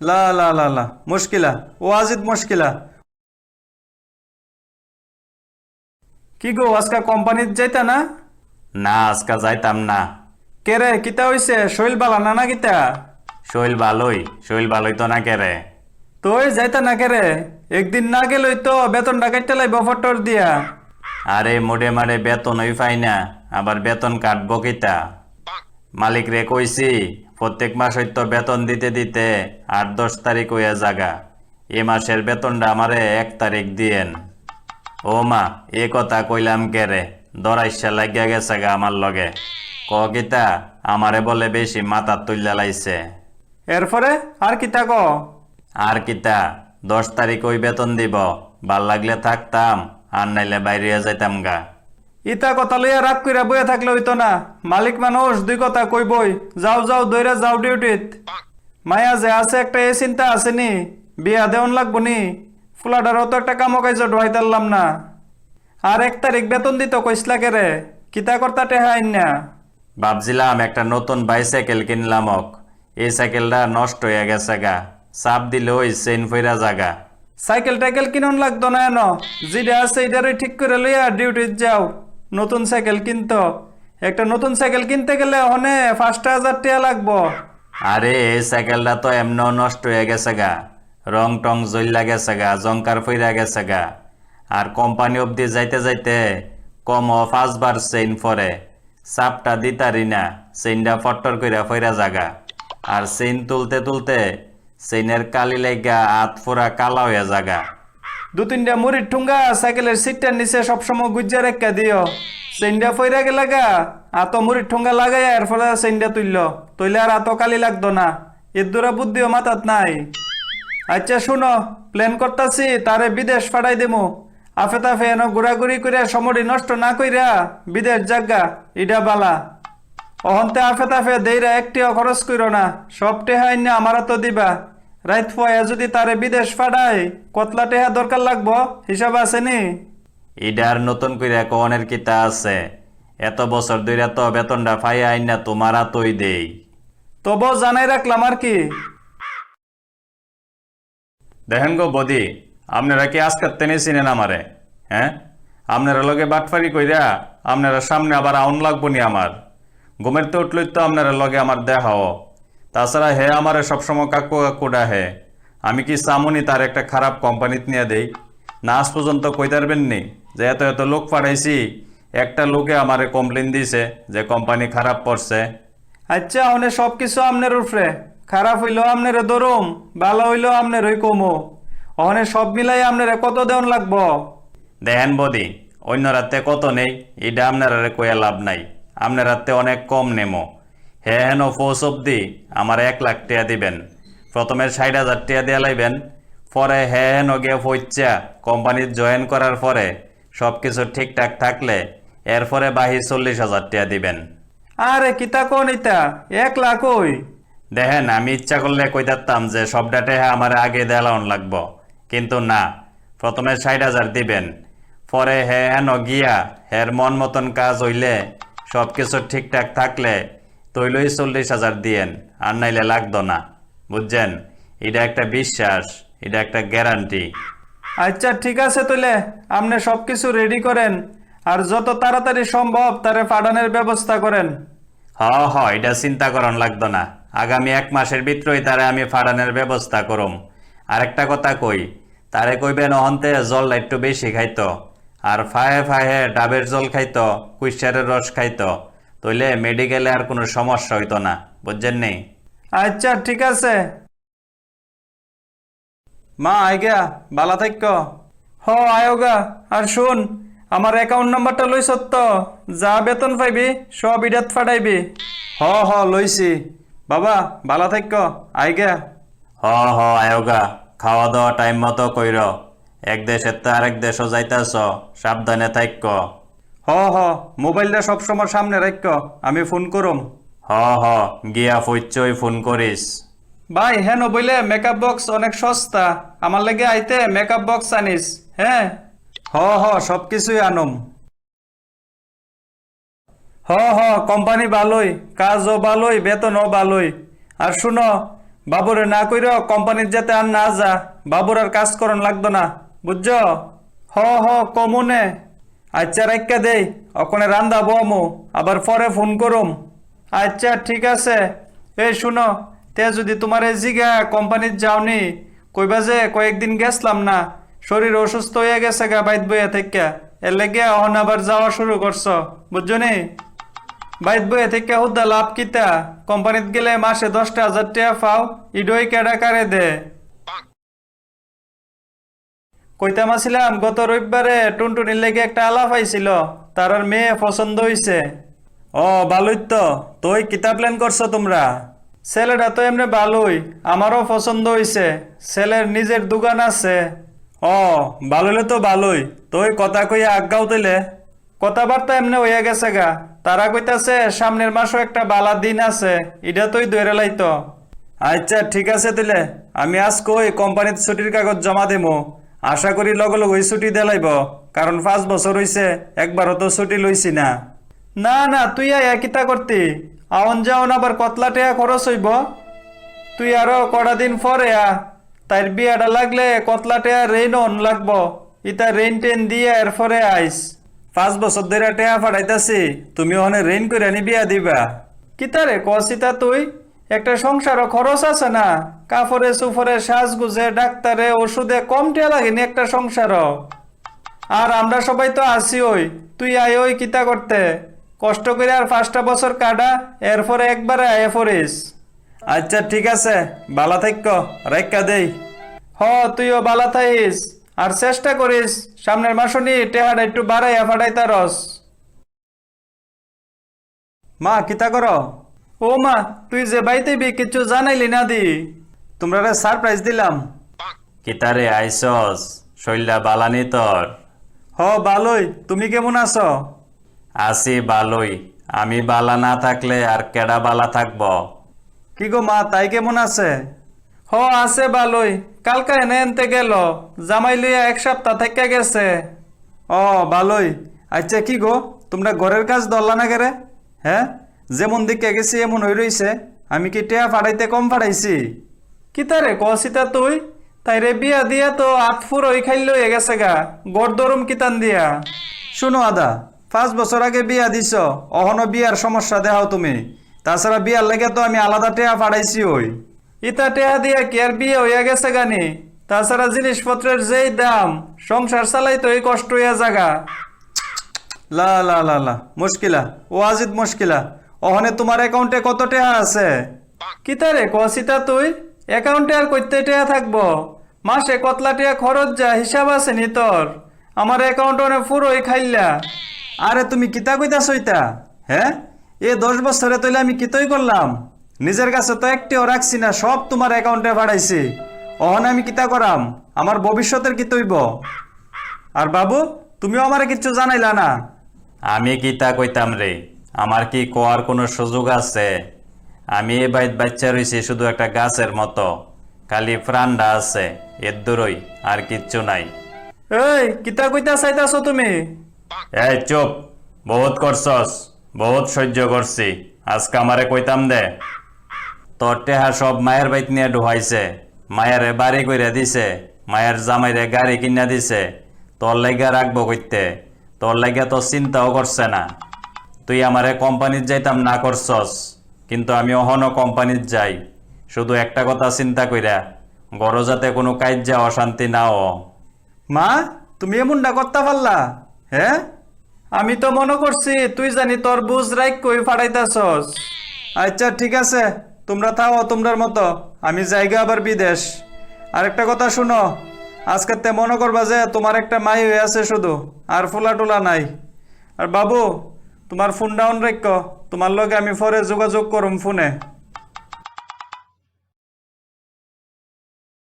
লা লা লা লা। মুশকিলা। ও আজিদ মুশকিলা। কি গো আজকা কোম্পানিত যাইতা না? না আজকা যাইতাম না। কেরে কিতা হইছে? শৈল বালা না না কিতা? শৈল ভালোই শৈল ভালোই তো না কেরে তুই যাইতা না কেরে একদিন না গেলই তো বেতন কাটতে লাইব ফটর দিয়া। আরে মোড়ে মারে বেতন ওই পাই না। আবার বেতন কাটবো কিতা? মালিক রে কইছি প্রত্যেক মাস হয়তো বেতন দিতে দিতে আট দশ তারিখ হইয়া জাগা। এ মাসের বেতনটা আমারে এক তারিখ দিয়েন। ও মা এ কথা কইলাম কেরে দরাইশা লাগিয়া গেছে গা আমার লগে। ক কিতা? আমারে বলে বেশি মাথা তুল্লা লাইছে। এরপরে আর কিতা ক? আর কিতা? দশ তারিখ ওই বেতন দিব। ভালো লাগলে থাকতাম আর নাইলে বাইরে যাইতাম গা। ইতা কথা লইয়া রাগ কইরা বইয়া থাকলে হইতো না। মালিক মানুষ দুই কথা কইবই যাও যাও দইরা যাও ডিউটিত। মায়া যে আছে একটা এ চিন্তা আছে নি। বিয়া দেওয়ান লাগবো নি। ফুলাডারও তো একটা কামো কাজ ঢুয়াইতারলাম না। আর এক তারিখ বেতন দিত কইসলা কেরে কিতা কর্তা টেহা না। ভাবছিলাম একটা নতুন বাইসাইকেল কিনলাম অক। এই সাইকেলটা নষ্ট হয়ে গেছে গা। চাপ দিলে ওই চেইন ফইরা জাগা। সাইকেল টাইকেল কিনন লাগতো না এন। যেটা আছে এটারই ঠিক করে লইয়া ডিউটিত যাও। নতুন সাইকেল কিনতো। একটা নতুন সাইকেল কিনতে গেলে অনে পাঁচটা হাজার টাকা লাগবো। আরে, এই সাইকেলটা তো এমনও নষ্ট হয়ে গেছে গা। রং টং জ্বললা গেছে গা জঙ্কার ফইরা গেছে গা। আর কোম্পানি অবধি যাইতে যাইতে কম পাঁচবার চেইন ফরে চাপটা দিতারি না, চেইনটা ফট্টর কইরা ফইরা জাগা আর চেইন তুলতে তুলতে চেইনের কালি লাইগা হাত ফুরা কালা হয়ে জাগা দু তিনটা মুড়ির ঠুঙ্গা, সাইকেলের সিটটার নিচে সবসময় গুজ্জা রেখা দিও। সেইনটা ফইরা গেলে গা আত মুড়ির ঠুঙ্গা লাগাই এর ফলে সেইনটা তুলল তুইলে আর আত কালি লাগতো না। এর দূরা বুদ্ধিও মাথাত নাই। আচ্ছা শুনো, প্ল্যান করতাছি তারে বিদেশ ফাটাই দেমু। আফে তাফে এন ঘুরাঘুরি করে সমরি নষ্ট না কইরা বিদেশ জাগা ইডা বালা। অহন্তে আফে তাফে দেইরা একটিও খরচ কইরো না। সব টেহা আমারা তো দিবা। রাইত ফয়া যদি তারে বিদেশ ফাটাই কতলা টেহা দরকার লাগবো? হিসাব আছে নি? ইডার নতুন কইরা কনের কিতা আছে? এত বছর ধইরা তো বেতনটা ফাই আইন না তোমার তৈ দেই। তবু জানাই রাখলাম আর কি। দেখেন গো বদি আপনারা কি আজকের তেনে চিনেন আমারে? হ্যাঁ? আপনারা লগে বাটফারি কইরা আপনারা সামনে আবার আউন লাগবো নি আমার। ঘুমের তো উঠলই তো আপনারা লগে আমার দেখাও। তাছাড়া হে আমারে সবসময় কাকু কাকুডা হে আমি কি চামুনি তার একটা খারাপ কোম্পানিত নিয়ে দেই? না আজ পর্যন্ত কই নি যে এত এত লোক পাঠাইছি একটা লোকে আমারে কমপ্লেন দিছে যে কোম্পানি খারাপ পড়ছে আচ্ছা অনে সব কিছু আমনের উপরে। খারাপ হইল আমনের দরম ভালো হইল আমনের ওই কমো। অনে সব মিলাই আমনের কত দেওয়ান লাগবো? দেখেন বদি অন্য রাতে কত নেই এটা আপনারা কয়া লাভ নাই। আপনার রাতে অনেক কম নেমো। হেন ফোস অব্দি আমার এক লাখ টাকা দিবেন। প্রথমে ষাট হাজার টাকা দিয়া লাইবেন। পরে হেন গিয়ে পইচা কোম্পানির জয়েন করার পরে সব কিছু ঠিকঠাক থাকলে এরপরে বাহি চল্লিশ হাজার টাকা দিবেন। আরে কিতা কোন ইতা? এক লাখ ওই দেখেন আমি ইচ্ছা করলে কইতাম যে সব ডাটে আমার আগে দেলাউন লাগবো। কিন্তু না প্রথমে ষাট হাজার দিবেন। পরে হে হেন গিয়া হের মন মতন কাজ হইলে সব কিছু ঠিকঠাক থাকলে তৈলই চল্লিশ হাজার দিয়েন আর নাইলে লাগতো না। বুঝছেন? এটা একটা বিশ্বাস এটা একটা গ্যারান্টি। আচ্ছা ঠিক আছে তুলে আপনি সব কিছু রেডি করেন আর যত তাড়াতাড়ি সম্ভব তারে ফাটানোর ব্যবস্থা করেন। হ হ এটা চিন্তা করন লাগতো না। আগামী এক মাসের ভিতরই তারে আমি ফাড়ানোর ব্যবস্থা করুম। আরেকটা কথা কই তারে কইবেন অহন্তে জল একটু বেশি খাইতো আর ফায়ে ফায়ে ডাবের জল খাইতো কুইশারের রস খাইতো। তইলে মেডিকেলে আর কোনো সমস্যা হইতো না বুঝছেন নেই আচ্ছা ঠিক আছে। মা আইগা বালা থাক হ আয়োগা আর শুন আমার অ্যাকাউন্ট নাম্বারটা লইছ তো। যা বেতন পাইবি সব ইডাত ফাটাইবি। হ হ লইছি। বাবা বালা থাক আইগা। হ হ আয়োগা খাওয়া দাওয়া টাইম মতো কইর। এক দেশের তো আরেক দেশও যাইতাছ সাবধানে থাইক্য। হ হ মোবাইলটা সবসময় সামনে রাখ আমি ফোন করম। হ হ গিয়া ফুইচই ফোন করিস। ভাই হ্যাঁ বইলে মেকআপ বক্স অনেক সস্তা আমার লাগে আইতে মেকআপ বক্স আনিস হ্যাঁ? হ হ সব কিছুই আনম। হ হ কোম্পানি ভালোই কাজও ভালোই বেতনও ভালোই। আর শুনো বাবুরে না কইর কোম্পানির যাতে আর না যা বাবুর আর কাজ করন লাগতো না বুঝছ? হ হ কমুনে। আচ্ছা রাইকা দেই। ওখানে রান্দা বমু, আবার পরে ফোন করুম। আচ্ছা ঠিক আছে। এই শুনো, তে যদি তোমার এই জিগা কোম্পানির যাওনি, কইবা যে কয়েকদিন গেছলাম না, শরীর অসুস্থ হয়ে গেছে গা বাইত বইয়া থেকে। এর লেগে অহন আবার যাওয়া শুরু করছ বুঝছ নি বাইত বইয়া থেকে হুদা লাভ কিতা? কোম্পানিত গেলে মাসে দশটা হাজার টাকা পাও, ইডই কেডা কারে দে? কইতাম আসিলাম, গত রবিবারে টুনটুনির লেগে একটা আলাপ আইছিল, তার আর মেয়ে পছন্দ হইছে। ও ভালোই তো, তুই কিতা প্ল্যান করছ তোমরা? ছেলেটা তো এমনি ভালোই আমারও পছন্দ হইছে, ছেলের নিজের দোকান আছে। ও ভালোইলে তো ভালোই তুই কথা কইয়া আজ্ঞাও দিলে। কথাবার্তা এমনি হইয়া গেছে গা, তারা কইতাছে সামনের মাসও একটা বালা দিন আছে এটা তুই দৈরে লাইতো। আচ্ছা ঠিক আছে দিলে, আমি আজ কই কোম্পানির ছুটির কাগজ জমা দেবো আশা করি লগে লগে ছুটি দেলাইব, কারণ পাঁচ বছর হইছে, একবারও তো ছুটি লইছি না। না না, তুই কিতা করতি। আওন যাওন আবার কতলা টেয়া খরচ হইব? তুই আরও কটা দিন পরে আ, তাইর বিয়াটা লাগলে কতলা টেয়া রেইন অন লাগব। ইতা রেইন টেন দিয়ে এরপরে আইস। পাঁচ বছর ধরে টেয়া ফাড়াইতাছি তুমি ওখানে রেইন করে আনি বিয়া দিবা। কিতারে কসিতা তুই? একটা সংসারও খরচ আছে না। কাপড়ে সুফরে সাজগুজে, ডাক্তারে ওষুধে কম টিয়া লাগেনি একটা সংসারও। আর আমরা সবাই তো আসি ওই, তুই আয় ওই কিতা করতে। কষ্ট করে আর পাঁচটা বছর কাটা, এরপরে একবারে আয় পড়িস। আচ্ছা ঠিক আছে, বালা থাক্য রেখা দেই। হ, তুইও বালা থাইস, আর চেষ্টা করিস, সামনের মাসনি টেহাটা একটু বাড়াইয়া ফাটাইতা রস মা, কিতা কর? ও মা তুই যে বাইতেবি কিছু জানাইলি না দি। তোমরা সারপ্রাইজ দিলাম। কিতারে আইসস শৈলা বালানি তোর। হ ভালোই তুমি কেমন আছো? আসি বালই আমি বালা না থাকলে আর কেডা বালা থাকব? কি গো মা তাই কেমন আছে? হ আছে ভালোই কালকা এনে এনতে গেল জামাই লইয়া এক সপ্তাহ থেকে গেছে। ও ভালোই আচ্ছা কি গো তোমরা ঘরের কাজ ধরলা না কেরে? হ্যাঁ? যেমন দিকে গেছি, এমন হয়ে রইছে। আমি কি টেয়া ফাড়াইতে কম ফাড়াইছি? কি তারে কসিতা তুই তাই? রে বিয়া দিয়া তো আতফুর ওই খাইল হয়ে গেছে গা। গড় দরম কিতান দিয়া। শুনো আদা, পাঁচ বছর আগে বিয়া দিছ, অহনো বিয়ার সমস্যা দেখাও তুমি। তাছাড়া বিয়ার লেগে তো আমি আলাদা টেয়া ফাড়াইছি ওই। ইতা টেয়া দিয়া কি আর বিয়ে হইয়া গেছে গানি তাছাড়া জিনিসপত্রের যেই দাম, সংসার চালাই তো এই কষ্ট হইয়া জাগা। লা লা লা লা, মুশকিলা ও আজিদ মুশকিলা। ওখানে তোমার অ্যাকাউন্টে কত টাকা আছে? কিতারে কসিতা তুই? অ্যাকাউন্টে আর কইতে টাকা থাকব? মাসে কতলা টাকা খরচ যা হিসাব আছে নি তোর? আমার অ্যাকাউন্ট অনেক পুরোই খাইলা আরে তুমি কিতা কইতাছ ইতা হ্যাঁ এ দশ বছরে তৈলে আমি কিতই করলাম? নিজের কাছে তো একটিও রাখছি না সব তোমার অ্যাকাউন্টে পাঠাইছি অহনে আমি কিতা করাম? আমার ভবিষ্যতের কি তৈব আর বাবু তুমিও আমারে কিচ্ছু জানাইলা না। আমি কিতা কইতাম রে? আমার কি কোয়ার কোনো সুযোগ আছে? আমি এ বাইত বাচ্চা রইছি শুধু একটা গাছের মতো। খালি প্রাণটা আছে এর দূরই আর কিচ্ছু নাই। এই কিতা কইতা চাইতাছ তুমি? এই চুপ। বহুত করছস বহুত সহ্য করছি। আজকে আমারে কইতাম দে। তোর টেহা সব মায়ের বাইত নিয়ে ঢুহাইছে মায়েরে বাড়ি কইরা দিছে। মায়ের জামাইরে গাড়ি কিনা দিছে। তোর লাইগা রাখব কইতে। তোর লাইগা তো চিন্তাও করছে না। তুই আমারে কোম্পানিত যাইতাম না করছস, কিন্তু আমি অহনো কোম্পানিত যাই। শুধু একটা কথা চিন্তা কইরা গড় যাতে কোনো কাজ্যা অশান্তি না হ মা, তুমি এমনটা করতে পারলা হ্যাঁ আমি তো মনে করছি তুই জানি তোর বুঝ রাইক কই ফাড়াইতাছস। আচ্ছা ঠিক আছে, তোমরা থাও, তোমরার মতো। আমি জায়গা আবার বিদেশ। আরেকটা কথা শুনো, আজকে তে মনে করবা যে তোমার একটা মাই হয়ে আছে শুধু, আর ফুলা টুলা নাই। আর বাবু তোমার ফোন ডাউন রাখ। তোমার লগে আমি পরে যোগাযোগ করম ফোনে